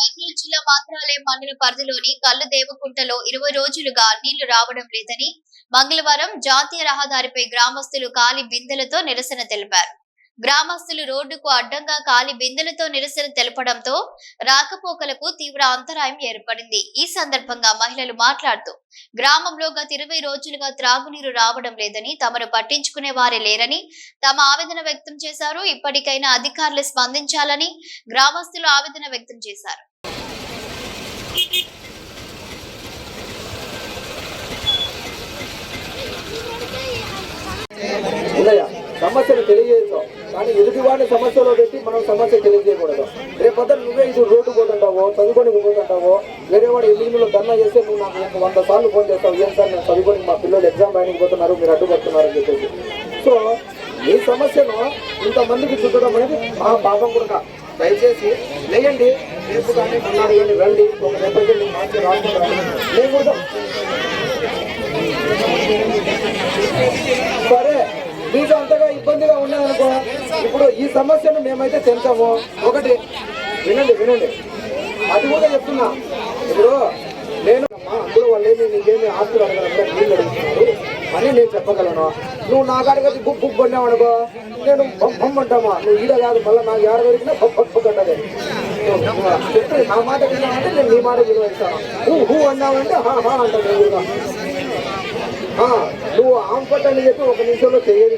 కర్నూలు జిల్లా మంత్రాలయం మండల పరిధిలోని కల్లు దేవకుంటలో ఇరవై రోజులుగా నీళ్ళు రావడం లేదని మంగళవారం జాతీయ రహదారిపై గ్రామస్తులు ఖాళీ బిందెలతో నిరసన తెలిపారు. గ్రామస్తులు రోడ్డుకు అడ్డంగా ఖాళీ బిందెలతో నిరసన తెలపడంతో రాకపోకలకు తీవ్ర అంతరాయం ఏర్పడింది. ఈ సందర్భంగా మహిళలు మాట్లాడుతూ గ్రామంలో గత ఇరవై రోజులుగా త్రాగునీరు రావడం లేదని తమను పట్టించుకునే వారే లేరని తమ ఆవేదన వ్యక్తం చేశారు. ఇప్పటికైనా అధికారులు స్పందించాలని గ్రామస్తులు ఆవేదన వ్యక్తం చేశారు. సమస్యను తెలియజేస్తాం. కానీ ఎదుటివాడిని సమస్యలో పెట్టి మనం సమస్య తెలియజేయకూడదు. రేపొద్దు నువ్వే ఇది రోడ్డు పోతుంటావో చదువుకొని పోతుంటావో వేరే వాడు ఎల్లుండిలో ధర్నా చేస్తే నువ్వు నాకు ఒక వంద సార్లు ఫోన్ చేస్తావు ఏం సార్ నేను చదువుకొని మా పిల్లలు ఎగ్జామ్ రాయడానికి పోతున్నారు మీరు అడ్డుపడుతున్నారు అని చెప్పేసి. సో ఈ సమస్యను ఇంతమందికి చుట్టడం అనేది మా పాపం కూడా. దయచేసి లేయండి రేపు కానీ మన్నాడు కానీ రండి ఒక రిప్రజెంట్ మార్చి రాకుండా మేము కూడా సరే మీతో అంతా ఇబ్బందిగా ఉన్నదనుకో ఇప్పుడు ఈ సమస్యను మేమైతే తెలుసాము. ఒకటి వినండి వినండి. అది కూడా చెప్తున్నా. ఇప్పుడు నేను అమ్మా, అందులో వాళ్ళేమి నీకేమి ఆస్తులు అడగలంటే నీళ్ళు అడుగుతున్నారు. అని నేను చెప్పగలను. నువ్వు నా కాడికి బుక్ బుక్ కొన్నావు అనుకో నేను బొమ్మంటామా నువ్వు ఈడ కాదు మళ్ళీ నాకు ఎవరు దొరికినా బొక్ అంటది చెప్పి నా మాట విన్నామంటే నేను నీ మాట విలువ ఇస్తాను. హూ హూ అన్నావంటే హా హా అంటాను నువ్వు ఆంపట్ అని చెప్పి ఒక నిమిషంలో తెలియదు.